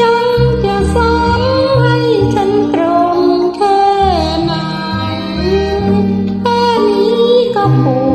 ยังจะซ้ำให้ฉันตรงแค่ไหนแค่นี้ก็ปว